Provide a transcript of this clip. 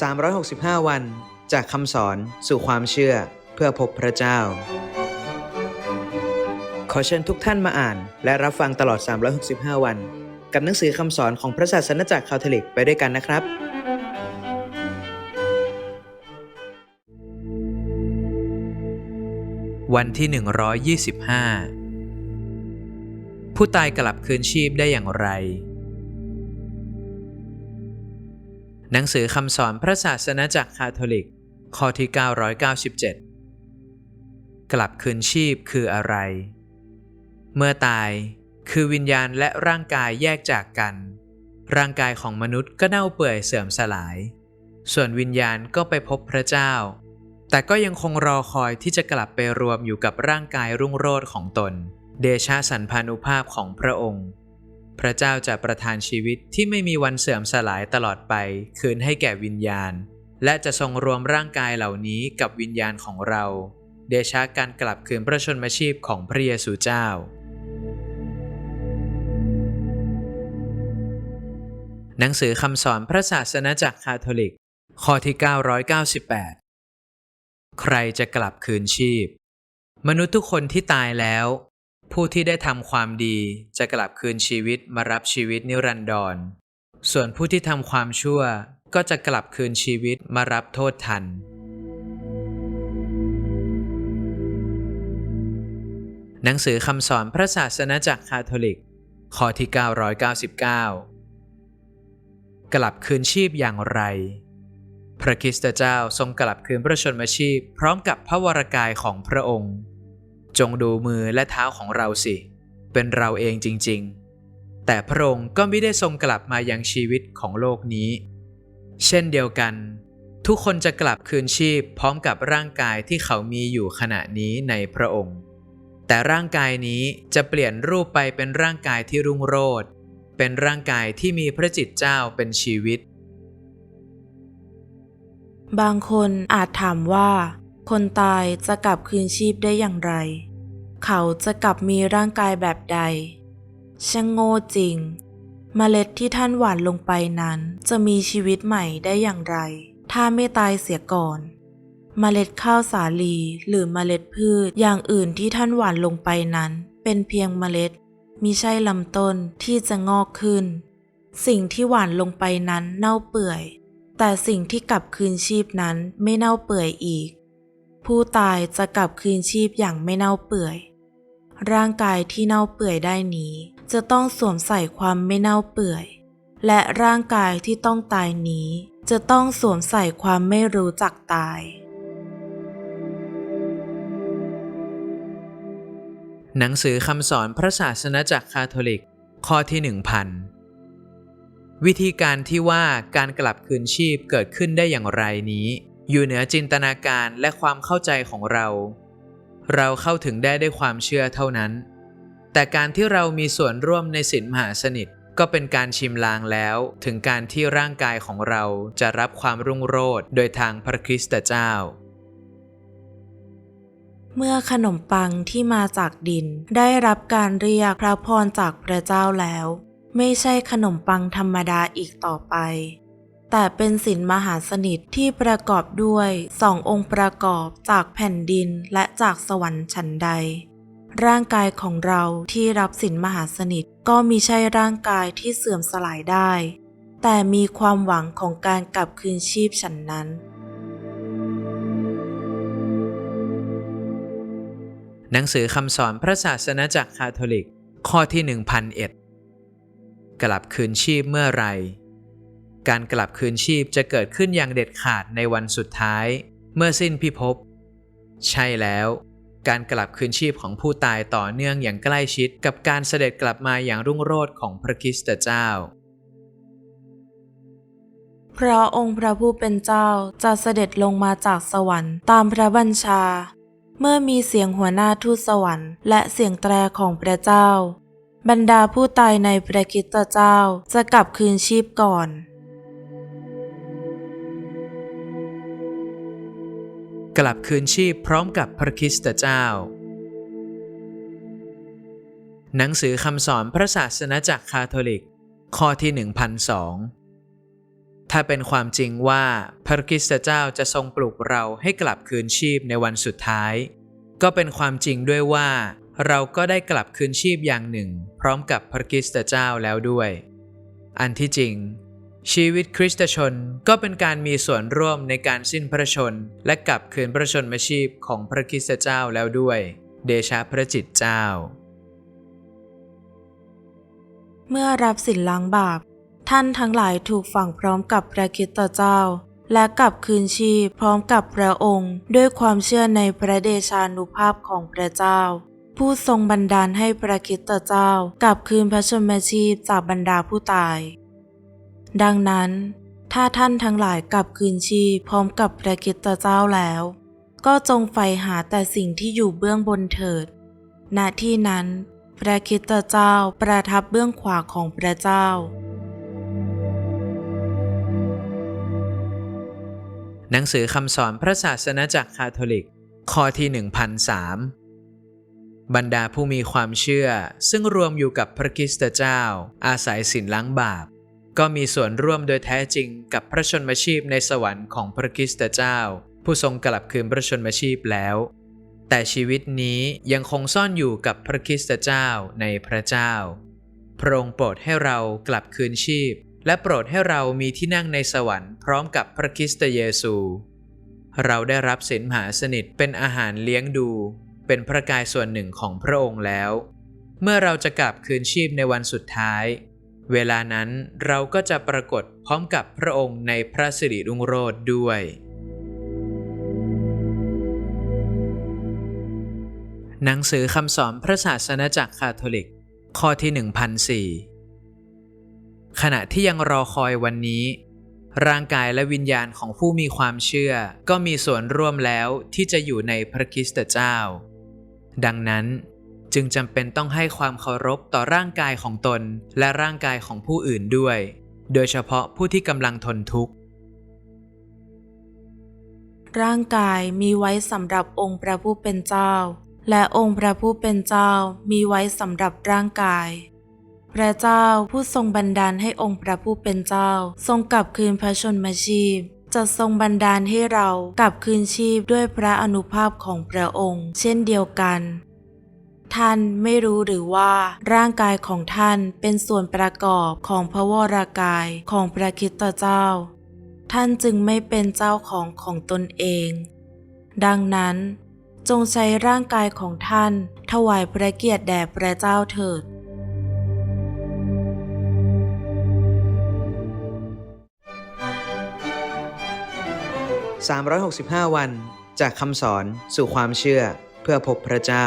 365 วัน จากคำสอนสู่ความเชื่อเพื่อพบพระเจ้า ขอเชิญทุกท่านมาอ่าน และรับฟังตลอด 365 วัน กับหนังสือคำสอนของพระศาสนจักรคาทอลิกไปด้วยกันนะครับ วันที่ 125 ผู้ตายกลับคืนชีพได้อย่างไร หนังสือคำสอนพระศาสนาจักรคาทอลิก ข้อที่ 997 กลับคืนชีพคืออะไร เมื่อตายคือวิญญาณและร่างกายแยกจากกัน ร่างกายของมนุษย์ก็เน่าเปื่อยเสื่อมสลาย ส่วนวิญญาณก็ไปพบพระเจ้า แต่ก็ยังคงรอคอยที่จะกลับไปรวมอยู่กับร่างกายรุ่งโรจน์ของตน เดชาสันพานุภาพของพระองค์ พระเจ้าจะประทานชีวิตที่ไม่มีวันเสื่อมสลายตลอดไป คืนให้แก่วิญญาณ และจะทรงรวมร่างกายเหล่านี้กับวิญญาณของเรา เดชาการกลับคืนพระชนมชีพของพระเยซูเจ้า หนังสือคำสอนพระศาสนาจักรคาทอลิก ข้อที่ 998 ใครจะกลับคืนชีพ มนุษย์ทุกคนที่ตายแล้ว ผู้ที่ได้ทำความดีจะกลับคืนชีวิตมารับชีวิตนิรันดร ส่วนผู้ที่ทำความชั่วก็จะกลับคืนชีวิตมารับโทษทัน หนังสือคำสอนพระศาสนาจักรคาทอลิก ข้อที่ 999 กลับคืนชีพอย่างไร พระคริสตเจ้าทรงกลับคืนพระชนมชีพพร้อมกับพระวรกายของพระองค์ จงดูมือและเท้าของเราสิ เป็นเราเองจริงๆ แต่พระองค์ก็ไม่ได้ทรงกลับมายังชีวิตของโลกนี้ เช่นเดียวกัน ทุกคนจะกลับคืนชีพพร้อมกับร่างกายที่เขามีอยู่ขณะนี้ในพระองค์ แต่ร่างกายนี้จะเปลี่ยนรูปไปเป็นร่างกายที่รุ่งโรจน์เป็นร่างกายที่มีพระจิตเจ้าเป็นชีวิต บางคนอาจถามว่า คนตายจะกลับคืนชีพได้อย่างไร เขาจะกลับมีร่างกายแบบใด ช่างโง่จริงเมล็ดที่ท่านหว่านลงไปนั้น จะมีชีวิตใหม่ได้อย่างไร ถ้าไม่ตายเสียก่อนเมล็ดข้าวสาลีหรือเมล็ดพืชอย่างอื่นที่ท่านหว่านลงไปนั้น เป็นเพียงเมล็ดมิใช่ลำต้นที่จะงอกขึ้น สิ่งที่หว่านลงไปนั้นเน่าเปื่อย แต่สิ่งที่กลับคืนชีพนั้นไม่เน่าเปื่อยอีก ผู้ตายจะกลับคืนชีพอย่างไม่เน่าเปื่อย ร่างกายที่เน่าเปื่อยได้นี้ จะต้องสวมใส่ความไม่เน่าเปื่อย และร่างกายที่ต้องตายนี้ จะต้องสวมใส่ความไม่รู้จักตาย หนังสือคำสอนพระศาสนาจักรคาทอลิก ข้อที่ 1000 วิธีการที่ว่าการกลับคืนชีพเกิดขึ้นได้อย่างไรนี้ อยู่เหนือจินตนาการและความเข้าใจของเรา เราเข้าถึงได้ด้วยความเชื่อเท่านั้น แต่การที่เรามีส่วนร่วมในศีลมหาสนิทก็เป็นการชิมลางแล้วถึงการที่ร่างกายของเราจะรับความรุ่งโรจน์โดยทางพระคริสตเจ้า เมื่อขนมปังที่มาจากดิน ได้รับการเรียกพระพรจากพระเจ้าแล้ว ไม่ใช่ขนมปังธรรมดาอีกต่อไป แต่เป็นสินมหาสนิทที่ประกอบด้วยสององค์ประกอบจากแผ่นดินและจากสวรรค์ชั้นใด ร่างกายของเราที่รับสินมหาสนิทก็มีใช่ร่างกายที่เสื่อมสลายได้ แต่มีความหวังของการกลับคืนชีพฉันนั้นหนังสือคำสอนพระศาสนาจักรคาทอลิก ข้อที่ 1001 กลับคืนชีพเมื่อไหร การกลับคืนชีพจะเกิดขึ้นอย่างเด็ดขาดในวันสุดท้าย เมื่อสิ้นพิภพ ใช่แล้ว การกลับคืนชีพของผู้ตายต่อเนื่องอย่างใกล้ชิดกับการเสด็จกลับมาอย่างรุ่งโรจน์ของพระคริสตเจ้า เพราะองค์พระผู้เป็นเจ้าจะเสด็จลงมาจากสวรรค์ตามพระบัญชา เมื่อมีเสียงหัวหน้าทูตสวรรค์และเสียงแตรของพระเจ้า บรรดาผู้ตายในพระคิสตเจ้าจะกลับคืนชีพก่อน กลับคืนชีพพร้อมกับพระคริสตเจ้า หนังสือคำสอนพระศาสนาจักรคาทอลิก ข้อที่ 1002 ถ้าเป็นความจริงว่าพระคริสตเจ้าจะทรงปลุกเราให้กลับคืนชีพในวันสุดท้าย ก็เป็นความจริงด้วยว่า เราก็ได้กลับคืนชีพอย่างหนึ่ง พร้อมกับพระคริสตเจ้าแล้วด้วย อันที่จริง ชีวิตคริสตชนก็เป็นการมีส่วนร่วมในการสิ้นพระชน และกลับคืนพระชนมชีพของพระคริสตเจ้าแล้วด้วย เดชะพระจิตเจ้า เมื่อรับสินล้างบาป ท่านทั้งหลายถูกฝังพร้อมกับพระคริสตเจ้า และกลับคืนชีพพร้อมกับพระองค์ ด้วยความเชื่อในพระเดชานุภาพของพระเจ้า ผู้ทรงบันดาลให้พระคริสตเจ้า กลับคืนพระชนมชีพจากบรรดาผู้ตาย ดังนั้น ถ้าท่านทั้งหลายกลับคืนชีพพร้อมกับพระคริสตเจ้าแล้ว ก็จงใฝ่หาแต่สิ่งที่อยู่เบื้องบนเถิด ณที่นั้น พระคริสตเจ้าประทับเบื้องขวาของพระเจ้า หนังสือคำสอนพระศาสนาจักรคาทอลิก ข้อที่ 1003บรรดาผู้มีความเชื่อซึ่งรวมอยู่กับพระคริสตเจ้า อาศัยสินล้างบาป ก็มีส่วนร่วมโดยแท้จริงกับพระชนมชีพในสวรรค์ของพระคริสตเจ้า ผู้ทรงกลับคืนพระชนมชีพแล้ว แต่ชีวิตนี้ยังคงซ่อนอยู่กับพระคริสตเจ้าในพระเจ้า พระองค์โปรดให้เรากลับคืนชีพ และโปรดให้เรามีที่นั่งในสวรรค์พร้อมกับพระคริสตเยซู เราได้รับสินมหาสนิทเป็นอาหารเลี้ยงดู เป็นพระกายส่วนหนึ่งของพระองค์แล้ว เมื่อเราจะกลับคืนชีพในวันสุดท้าย เวลานั้นเราก็จะปรากฏพร้อมกับพระองค์ในพระสิริรุ่งโรจน์ด้วย หนังสือคำสอนพระศาสนาจักรคาทอลิก ข้อที่ 1004 ขณะที่ยังรอคอยวันนี้ ร่างกายและวิญญาณของผู้มีความเชื่อ ก็มีส่วนร่วมแล้วที่จะอยู่ในพระคริสตเจ้า ดังนั้น จึงจำเป็นต้องให้ความเคารพต่อร่างกายของตน และร่างกายของผู้อื่นด้วย โดยเฉพาะผู้ที่กำลังทนทุกข์ ร่างกายมีไว้สำหรับองค์พระผู้เป็นเจ้า และองค์พระผู้เป็นเจ้ามีไว้สำหรับร่างกาย พระเจ้าผู้ทรงบันดาลให้องค์พระผู้เป็นเจ้า ทรงกลับคืนพระชนมชีพจะทรงบันดาลให้เรากลับคืนชีพด้วยพระอนุภาพของพระองค์ เช่นเดียวกัน ท่านไม่รู้หรือว่าร่างกายของท่านเป็นส่วนประกอบของพระวรากายของพระคริสตเจ้า ท่านจึงไม่เป็นเจ้าของของตนเอง ดังนั้น จงใช้ร่างกายของท่านถวายพระเกียรติแด่พระเจ้าเถิด365 วัน จากคำสอนสู่ความเชื่อเพื่อพบพระเจ้า